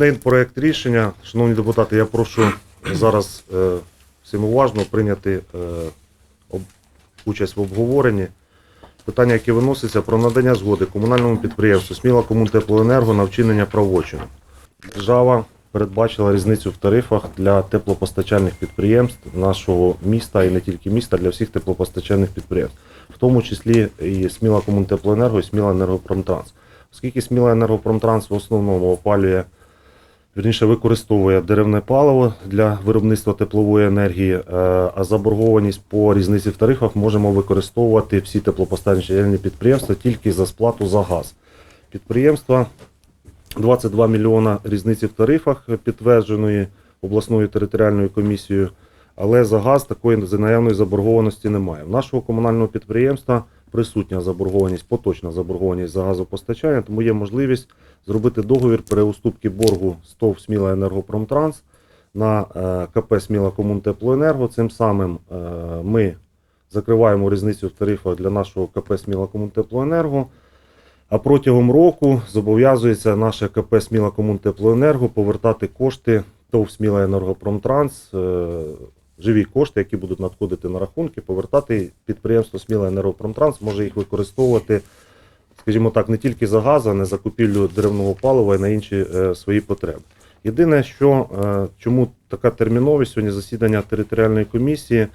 Очередний проект рішення. Шановні депутати, я прошу зараз е, всім уважно прийняти е, об- участь в обговоренні. Питання, яке виноситься про надання згоди комунальному підприємству Сміла Комунтеплоенерго на вчинення правочину. Держава передбачила різницю в тарифах для теплопостачальних підприємств нашого міста і не тільки міста, для всіх теплопостачальних підприємств, в тому числі і Сміла Комунтеплоенерго і Сміла Енергопромтранс. Оскільки Сміла Енергопромтранс в основному опалює, вірніше використовує деревне паливо для виробництва теплової енергії, е, а заборгованість по різниці в тарифах можемо використовувати всі теплопостачальні підприємства тільки за сплату за газ. Підприємства 22 мільйона різниці в тарифах підтвердженої обласною територіальною комісією, але за газ такої наявної заборгованості немає. В нашого комунального підприємства присутня заборгованість, поточна заборгованість за газопостачання, тому є можливість зробити договір переуступки боргу з ТОВ Сміла Енергопромтранс на е, КП Сміла Комунтеплоенерго. Цим самим е, ми закриваємо різницю в тарифах для нашого КП Сміла Комунтеплоенерго. А протягом року зобов'язується наше КП Сміла Комунтеплоенерго повертати кошти ТОВ Сміла Енергопромтранс, е, живі кошти, які будуть надходити на рахунки, повертати підприємство Сміла Енергопромтранс, може їх використовувати, скажімо так, не тільки за газ, а не за купівлю деревного палива і на інші е, свої потреби. Єдине, що е, чому така терміновість сьогодні засідання територіальної комісії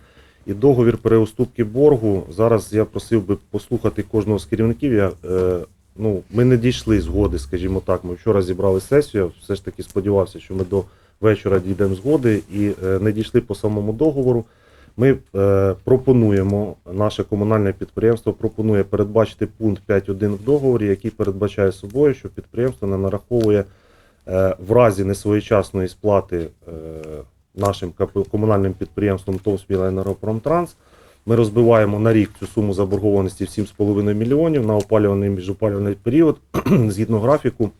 і договір переуступки боргу. Зараз я просив би послухати кожного з керівників. Я, е, ну, ми не дійшли згоди, скажімо так. Ми вчора зібрали сесію. Я все ж таки сподівався, що ми до вечора дійдемо згоди і е, не дійшли по самому договору. Ми е, пропонуємо, наше комунальне підприємство пропонує передбачити пункт 5.1 в договорі, який передбачає собою, що підприємство не нараховує е, в разі несвоєчасної сплати нашим комунальним підприємством ТОВ «Сміла Енергопромтранс. Ми розбиваємо на рік цю суму заборгованості в 7,5 мільйонів на опалюваний міжопалювальний період. Згідно графіку,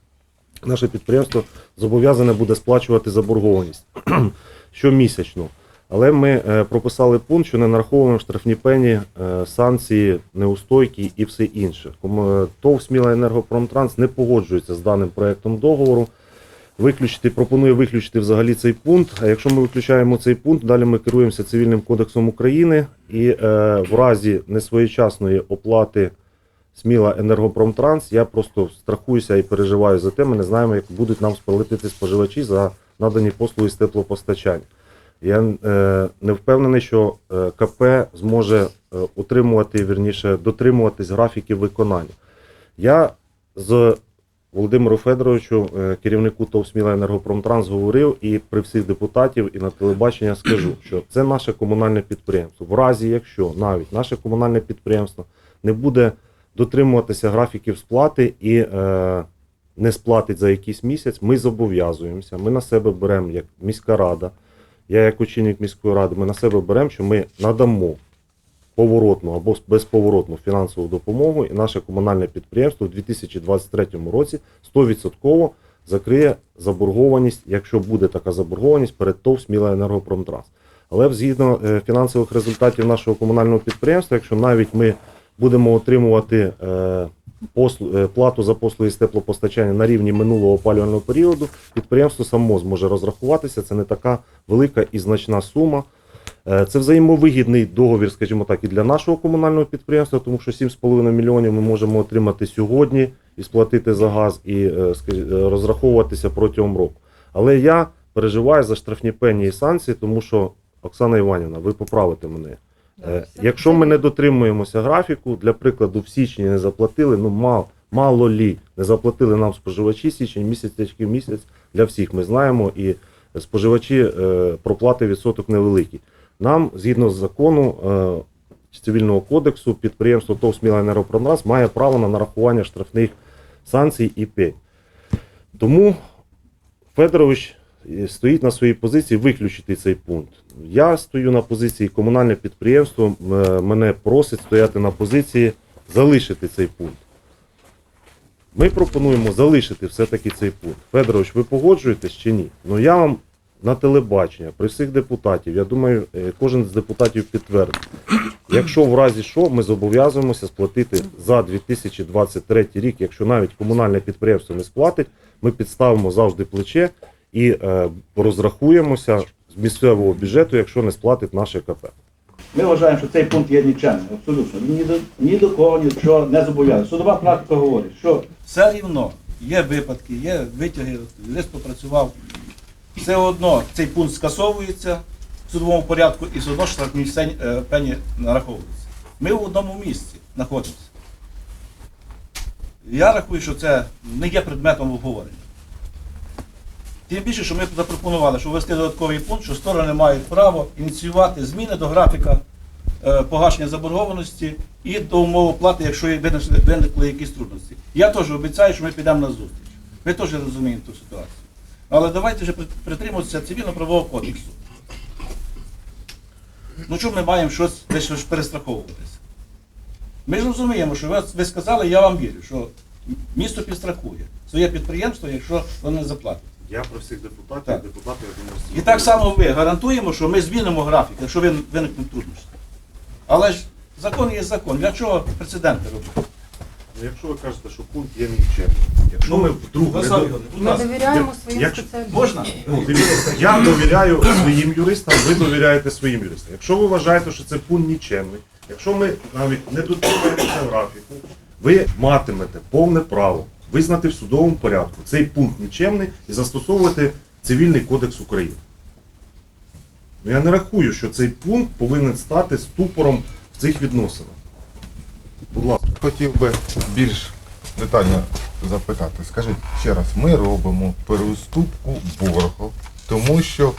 наше підприємство зобов'язане буде сплачувати заборгованість щомісячно. Але ми е, прописали пункт, що не нараховуємо штрафні пені, е, санкції, неустойки і все інше. Е, ТОВ «Сміла Енергопромтранс не погоджується з даним проектом договору. Виключити, пропонує виключити взагалі цей пункт. А якщо ми виключаємо цей пункт, далі ми керуємося цивільним кодексом України і в разі несвоєчасної оплати сміла енергопромтранс, я просто страхуюся і переживаю за те. Ми не знаємо, як будуть нам сплатити споживачі за надані послуги з теплопостачання. Я е, не впевнений, що е, КП зможе е, утримувати, вірніше, дотримуватись графіків виконання. Я з Володимиру Федоровичу, е, керівнику ТОВ «Сміла Енергопромтранс, говорив і при всіх депутатів і на телебачення скажу, що це наше комунальне підприємство. В разі, якщо навіть наше комунальне підприємство не буде дотримуватися графіків сплати і е, не сплатить за якийсь місяць, ми зобов'язуємося. Ми на себе беремо як міська рада. Я, як очільник міської ради, ми на себе беремо, що ми надамо поворотну або безповоротну фінансову допомогу, і наше комунальне підприємство у 2023 році 100% закриє заборгованість, якщо буде така заборгованість перед ТОВ «Сміла Енергопромтранс». Але згідно е, фінансових результатів нашого комунального підприємства, якщо навіть ми будемо отримувати е, е, плату за послуги з теплопостачання на рівні минулого опалювального періоду, підприємство само зможе розрахуватися. Це не така велика і значна сума. Е, Це взаємовигідний договір, скажімо так, і для нашого комунального підприємства, тому що 7,5 мільйонів ми можемо отримати сьогодні і сплатити за газ, і скажі- е, розраховуватися протягом року. Але я переживаю за штрафні пені і санкції, тому що, Оксана Іванівна, ви поправите мене. Е, Якщо ми не дотримуємося графіку, для прикладу, в січні не заплатили, ну мало, мало лі, не заплатили нам споживачі січень, місяць, тяжкий місяць для всіх ми знаємо, і споживачі е, проплати відсоток невеликий. Нам, згідно з закону е, цивільного кодексу, підприємство ТОВ «Сміла Енергопромтранс» має право на нарахування штрафних санкцій і пень. Тому Федорович стоїть на своїй позиції виключити цей пункт. Я стою на позиції комунальне підприємство е, мене просить стояти на позиції залишити цей пункт. Ми пропонуємо залишити все-таки цей пункт. Федорович, ви погоджуєтесь чи ні? Ну я вам на телебачення, при всіх депутатів, я думаю, е, кожен з депутатів підтвердить. Якщо в разі що, ми зобов'язуємося сплатити за 2023 рік, якщо навіть комунальне підприємство не сплатить, ми підставимо завжди плече і е, розрахуємося з місцевого бюджету, якщо не сплатить наше КП. Ми вважаємо, що цей пункт є нічемним, абсолютно. Він ні до, ні до кого нічого не зобов'язує. Судова практика говорить, що все рівно є випадки, є витяги, лист попрацював. Все одно цей пункт скасовується в судовому порядку і все одно штрафні е, пені нараховуються. Ми в одному місці знаходимося. Я рахую, що це не є предметом обговорення. Тим більше, що ми запропонували, що ввести додатковий пункт, що сторони мають право ініціювати зміни до графіка е, погашення заборгованості і до умов оплати, якщо виникли, якісь трудності. Я теж обіцяю, що ми підемо на зустріч. Ви теж розумієте ту ситуацію. Але давайте вже при- притримуватися цивільно-правового кодексу. Ну чому ми маємо щось десь перестраховуватися? Ми ж розуміємо, що ви, ви сказали, я вам вірю, що місто підстрахує своє підприємство, якщо воно не заплатить. Я про всіх депутатів, Так. депутати, я думаю, І так само ми гарантуємо, що ми змінимо графік, якщо вин- виникнуть трудності. Але ж закон є закон. Для чого прецеденти робити? Ну, якщо ви кажете, що пункт є нікчемним, якщо ми вдруг не Василь до- Ігорович, будь Ми ласка, довіряємо своїм якщо- спеціалістам. можна? Ну, дивіться, я довіряю своїм юристам, ви довіряєте своїм юристам. Якщо ви вважаєте, що це пункт нічемний, якщо ми навіть не дотримуємося графіку, ви матимете повне право визнати в судовому порядку цей пункт нічемний і застосовувати цивільний кодекс України. Ну, я не рахую, що цей пункт повинен стати ступором в цих відносинах. Будь ласка. Хотів би більш детально запитати. Скажіть ще раз, ми робимо переуступку боргу, тому що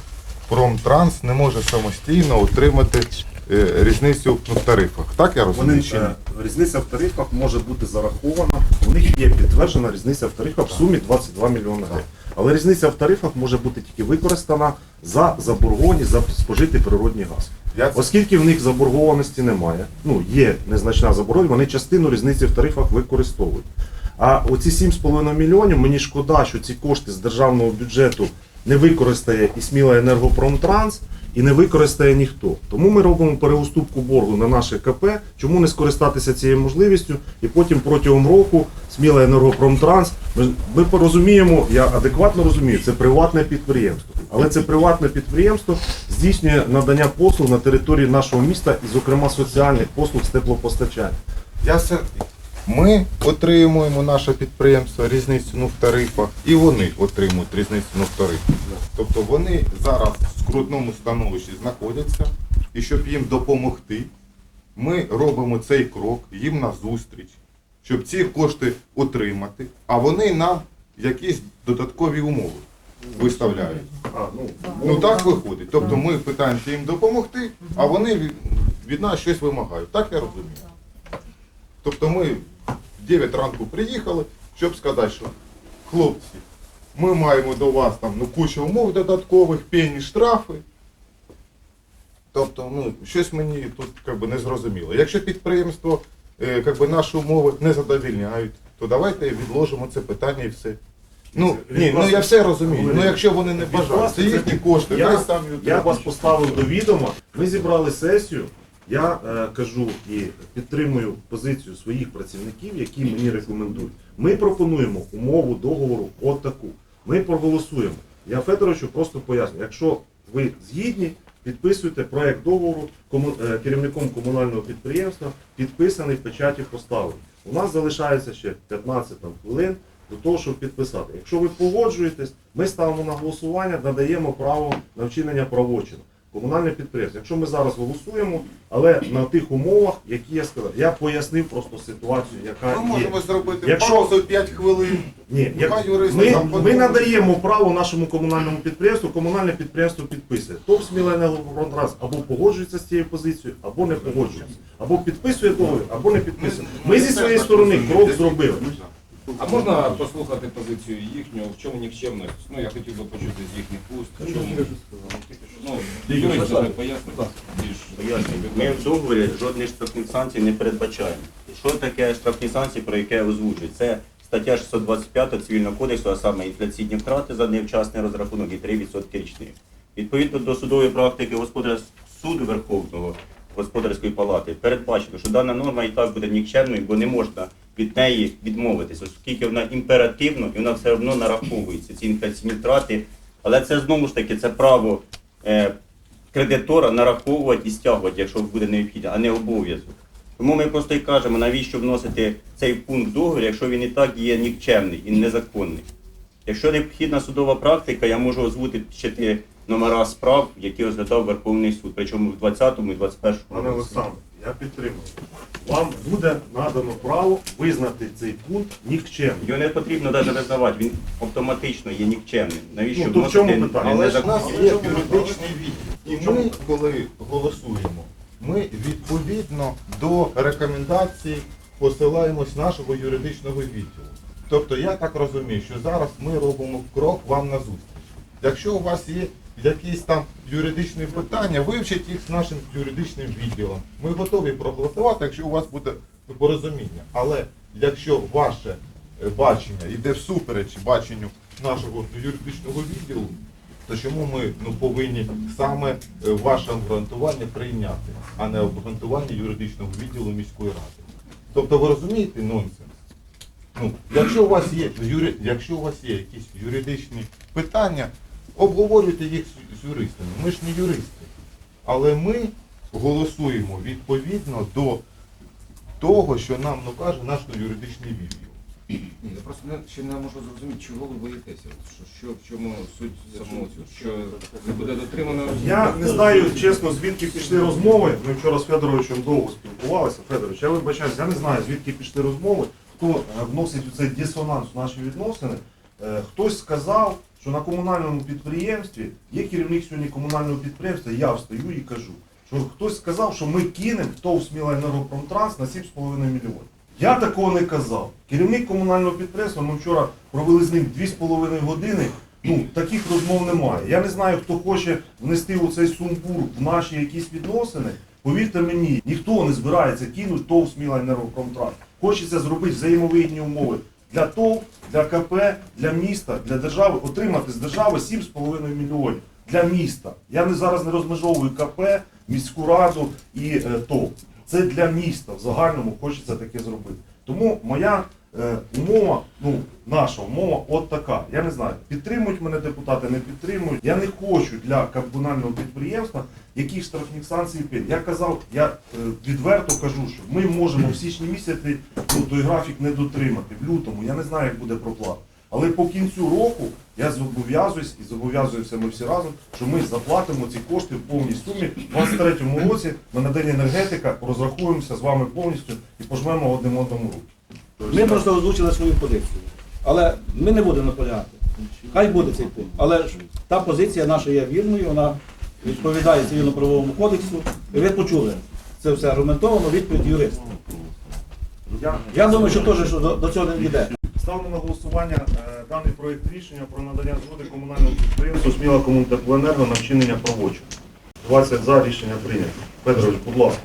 Промтранс не може самостійно отримати різницю в тарифах. Так я Вони, розумію? чи ні? е, різниця в тарифах може бути зарахована. У них є підтверджена різниця в тарифах в сумі 22 мільйони гривень. Але різниця в тарифах може бути тільки використана за заборгованість за спожитий природний газ. Я Оскільки в них заборгованості немає, ну є незначна заборгованість, вони частину різниці в тарифах використовують. А оці 7,5 мільйонів мені шкода, що ці кошти з державного бюджету не використає і сміла енергопромтранс, і не використає ніхто. Тому ми робимо переуступку боргу на наше КП. Чому не скористатися цією можливістю? І потім протягом року сміла енергопромтранс. Ми, ми порозуміємо, я адекватно розумію, це приватне підприємство. Але це приватне підприємство здійснює надання послуг на території нашого міста і, зокрема, соціальних послуг з теплопостачання. Я все... Ми отримуємо наше підприємство різницю ну, в тарифах, і вони отримують різницю ну, в тарифах. Тобто вони зараз в скрутному становищі знаходяться, і щоб їм допомогти, ми робимо цей крок їм на зустріч, щоб ці кошти отримати, а вони нам якісь додаткові умови виставляють. А, ну, Ну так виходить. Тобто ми питаємося їм допомогти, а вони від, нас щось вимагають. Так я розумію. Тобто ми 9 ранку приїхали, щоб сказати, що хлопці, ми маємо до вас там ну, кучу умов додаткових, пені штрафи. Тобто, ну, щось мені тут как би, не зрозуміло. Якщо підприємство е, как би, наші умови не задовільняють, то давайте відложимо це питання і все. Ну, ні, ну я все розумію. Ну якщо вони не бажають, це їхні кошти, Я, хай самі я вас поставив до відома. Ми зібрали сесію. Я е, кажу і підтримую позицію своїх працівників, які мені рекомендують. Ми пропонуємо умову договору от таку. Ми проголосуємо. Я Федоровичу просто поясню. Якщо ви згідні, підписуйте проект договору кому- е, керівником комунального підприємства, підписаний в печаті поставлений. У нас залишається ще 15 там, хвилин до того, щоб підписати. Якщо ви погоджуєтесь, ми ставимо на голосування, надаємо право на вчинення правочину. Комунальне підприємство. Якщо ми зараз голосуємо, але на тих умовах, які я сказав, я пояснив просто ситуацію, яка Ми є. можемо зробити Якщо- паузу 5 хвилин. Ні, як, Нехай юристи ми, там ми подумають. надаємо право нашому комунальному підприємству, комунальне підприємство підписує. ТОВ «Сміла енергопротранс» або погоджується з цією позицією, або не погоджується. Або підписує договір, або не підписує. Ми зі своєї сторони крок зробили. А можна послухати позицію їхню, в чому нікчемність? Ну, я хотів би почути з їхніх уст, в чому. Ну, юрист вже пояснить більш. Пояснюю. Ми в договорі жодних штрафних санкцій не передбачаємо. Що таке штрафні санкції, про яке озвучують? Це стаття 625 Цивільного кодексу, а саме інфляційні втрати за невчасний розрахунок і 3% річних. Відповідно до судової практики господарського суду Верховного господарської палати передбачено, що дана норма і так буде нікчемною, бо не можна від неї відмовитися, оскільки вона імперативно і вона все одно нараховується, ці інфляційні втрати. Але це знову ж таки це право е, кредитора нараховувати і стягувати, якщо буде необхідно, а не обов'язок. Тому ми просто і кажемо, навіщо вносити цей пункт в договір, якщо він і так є нікчемний і незаконний. Якщо необхідна судова практика, я можу озвучити номера справ, які розглядав Верховний суд, причому в 20-му і 21-му Пане році. Олександр, я підтримую. Вам буде надано право визнати цей пункт нікчемним. Його не потрібно навіть визнавати, він автоматично є нікчемним. Навіщо Ну, то в чому вносити питання? Але ж в нас незаконні? є юридичний відділ. І ми, коли голосуємо, ми відповідно до рекомендацій посилаємось нашого юридичного відділу. Тобто я так розумію, що зараз ми робимо крок вам на зустріч. Якщо у вас є якісь там юридичні питання, вивчіть їх з нашим юридичним відділом. Ми готові проголосувати, якщо у вас буде порозуміння. Але якщо ваше е, бачення йде всупереч баченню нашого юридичного відділу, то чому ми ну, повинні саме е, ваше обґрунтування прийняти, а не обґрунтування юридичного відділу міської ради? Тобто ви розумієте нонсенс? Ну, якщо у вас є якщо у вас є якісь юридичні питання, обговорюйте їх з, юристами. Ми ж не юристи. Але ми голосуємо відповідно до того, що нам ну, каже наш юридичний відділ. Ні, я просто не, ще не можу зрозуміти, чого ви боїтеся. Що, що, в чому суть самого цього? Що не буде дотримано? Я не знаю, чесно, звідки пішли розмови. Ми вчора з Федоровичем довго спілкувалися. Федорович, я вибачаюсь, я не знаю, звідки пішли розмови, хто вносить у цей дисонанс в наші відносини. Е, Хтось сказав, що на комунальному підприємстві є керівник сьогодні комунального підприємства, я встаю і кажу, що хтось сказав, що ми кинемо ТОВ «Смілаенергопромтранс» на 7,5 мільйонів. Я такого не казав. Керівник комунального підприємства, ми вчора провели з ним 2,5 години. Ну, таких розмов немає. Я не знаю, хто хоче внести у цей сумбур в наші якісь відносини. Повірте мені, ніхто не збирається кинути ТОВ «Сміла енергопромтранс». Хочеться зробити взаємовигідні умови для ТОВ, для КП, для міста, для держави, отримати з держави 7,5 мільйонів для міста. Я не зараз не розмежовую КП, міську раду і е, ТОВ. Це для міста в загальному хочеться таке зробити. Тому моя умова, ну наша умова, от така. Я не знаю, підтримують мене депутати, не підтримують. Я не хочу для комунального підприємства яких штрафних санкцій пень. Я казав, я е, відверто кажу, що ми можемо в січні місяці ну, той графік не дотримати. В лютому я не знаю, як буде проплата. Але по кінцю року я зобов'язуюсь і зобов'язуємося ми всі разом, що ми заплатимо ці кошти в повній сумі. У 23-му році ми на день енергетика розрахуємося з вами повністю і пожмемо одним одному руки. Ми просто озвучили свою позицію. Але ми не будемо наполягати. Хай буде цей пункт. Але ж та позиція наша є вірною, вона відповідає цивільно-правовому кодексу. І ви почули. Це все аргументовано, відповідь юриста. Я, думаю, що теж що до, до цього не йде. Ставлю на голосування е, даний проєкт рішення про надання згоди комунальному підприємству Сміла Комунтеплоенерго на вчинення правочин. 20 за рішення прийнято. Федорович, будь ласка.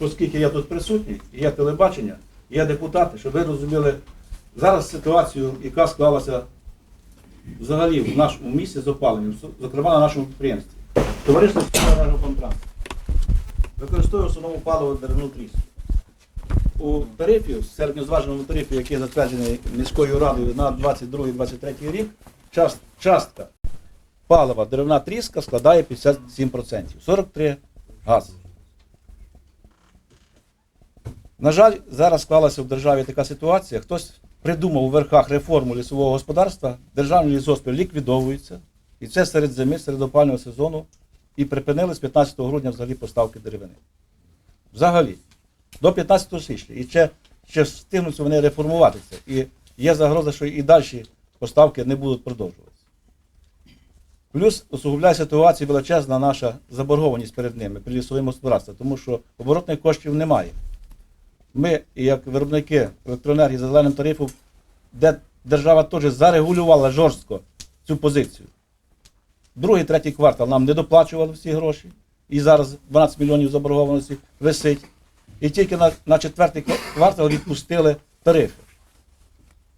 оскільки я тут присутній, і є телебачення, є депутати, щоб ви розуміли зараз ситуацію, яка склалася взагалі в нашому місті з опаленням, зокрема на нашому підприємстві. Товариство «Енергоконтранс» використовує основному паливо деревну тріску. У тарифі, в середньозваженому тарифі, який затверджений міською радою на 22-23 рік, част- частка палива деревна тріска складає 57%, 43 газ. На жаль, зараз склалася в державі така ситуація. Хтось придумав у верхах реформу лісового господарства, державні лісоспи ліквідовуються, і це серед зими, серед опального сезону, і припинили з 15 грудня взагалі поставки деревини. Взагалі, до 15 січня. І ще, ще встигнуться вони реформуватися. І є загроза, що і далі поставки не будуть продовжуватися. Плюс усугубляє ситуацію величезна наша заборгованість перед ними, при лісовому господарстві, тому що оборотних коштів немає. Ми, як виробники електроенергії за зеленим тарифом, де держава теж зарегулювала жорстко цю позицію. Другий, третій квартал нам не доплачували всі гроші, і зараз 12 мільйонів заборгованості висить. І тільки на, на четвертий квартал відпустили тарифи.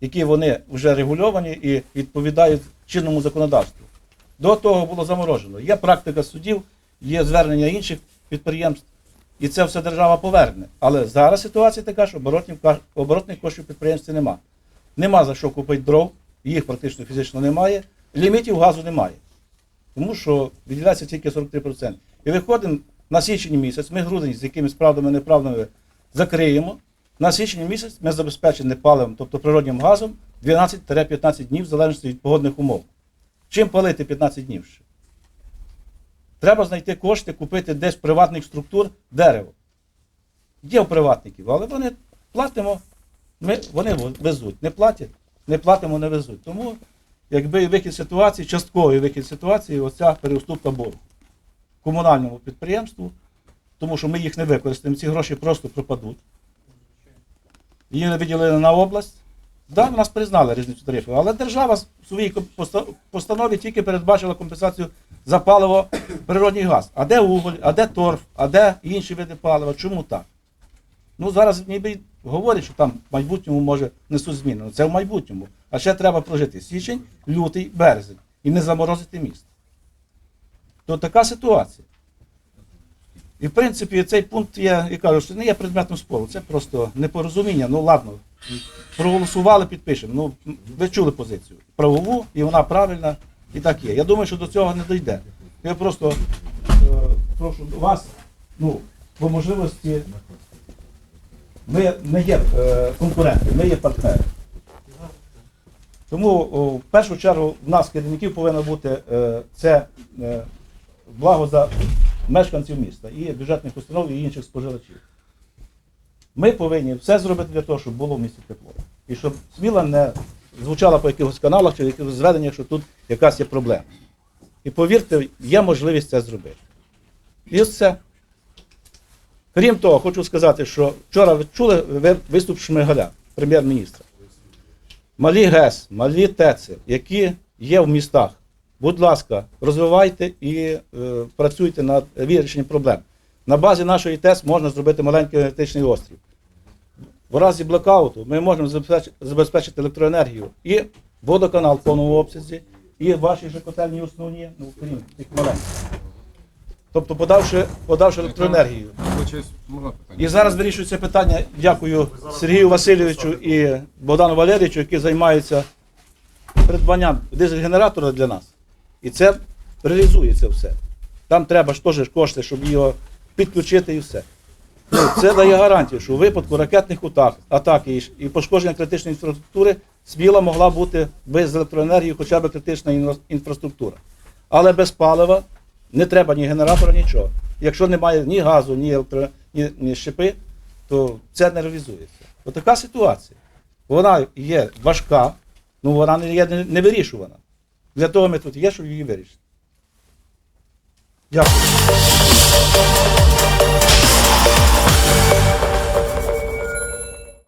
які вони вже регульовані і відповідають чинному законодавству. До того було заморожено. Є практика судів, є звернення інших підприємств, і це все держава поверне. Але зараз ситуація така, що оборотних, оборотних коштів підприємстві нема. Нема за що купити дров, їх практично фізично немає, лімітів газу немає. Тому що виділяється тільки 43%. І виходимо на січень місяць, ми грудень з якимись правдами неправдами закриємо. На січень місяць ми забезпечені паливом, тобто природнім газом, 12-15 днів в залежності від погодних умов. Чим палити 15 днів ще? Треба знайти кошти, купити десь приватних структур дерево. Є у приватників, але вони платимо, ми, вони везуть. Не платять, не платимо, не везуть. Тому, якби вихід ситуації, частковий вихід ситуації, оця переуступка боргу комунальному підприємству, тому що ми їх не використаємо, ці гроші просто пропадуть. Її не виділили на область. Да, нас признали різницю тарифів, але держава в своїй постанові тільки передбачила компенсацію за паливо природний газ. А де уголь, а де торф, а де інші види палива? Чому так? Ну зараз ніби говорять, що там в майбутньому може несуть зміни. Ну, Це в майбутньому. А ще треба прожити січень, лютий, березень і не заморозити місто. То така ситуація. І в принципі цей пункт я кажу, що не є предметом спору, це просто непорозуміння. Ну ладно, проголосували, підпишемо. Ну, ви чули позицію. Правову, і вона правильна, і так є. Я думаю, що до цього не дійде. Я просто е, прошу вас, ну, по можливості, ми не є е, конкуренти, ми є партнери. Тому о, в першу чергу в нас, керівників, повинно бути е, це е, благо за мешканців міста і бюджетних установ, і інших споживачів. Ми повинні все зробити для того, щоб було в місті тепло. І щоб сміла не звучала по якихось каналах чи якихось зведеннях, що тут якась є проблема. І повірте, є можливість це зробити. І ось це. Крім того, хочу сказати, що вчора ви чули виступ Шмигаля, прем'єр-міністра. Малі ГЕС, малі ТЕЦи, які є в містах, будь ласка, розвивайте і е, працюйте над вирішенням проблем. На базі нашої ТЕС можна зробити маленький енергетичний острів. В разі блокауту ми можемо забезпечити електроенергію і водоканал в повному обсязі, і ваші же котельні основні, ну крім тих маленьких. Тобто подавши, подавши електроенергію. І зараз вирішується питання. Дякую Сергію Васильовичу і Богдану Валерійовичу, які займаються придбанням дизель-генератора для нас. І це реалізується все. Там треба ж теж кошти, щоб його підключити і все. Ну, це дає гарантію, що у випадку ракетних атак, атак і, пошкодження критичної інфраструктури сміла могла бути без електроенергії хоча б критична інфраструктура. Але без палива не треба ні генератора, нічого. Якщо немає ні газу, ні, електро, ні, ні щепи, то це не реалізується. Отака ситуація. Вона є важка, ну вона не є не- невирішувана. Для того ми тут є, щоб її вирішити. Дякую.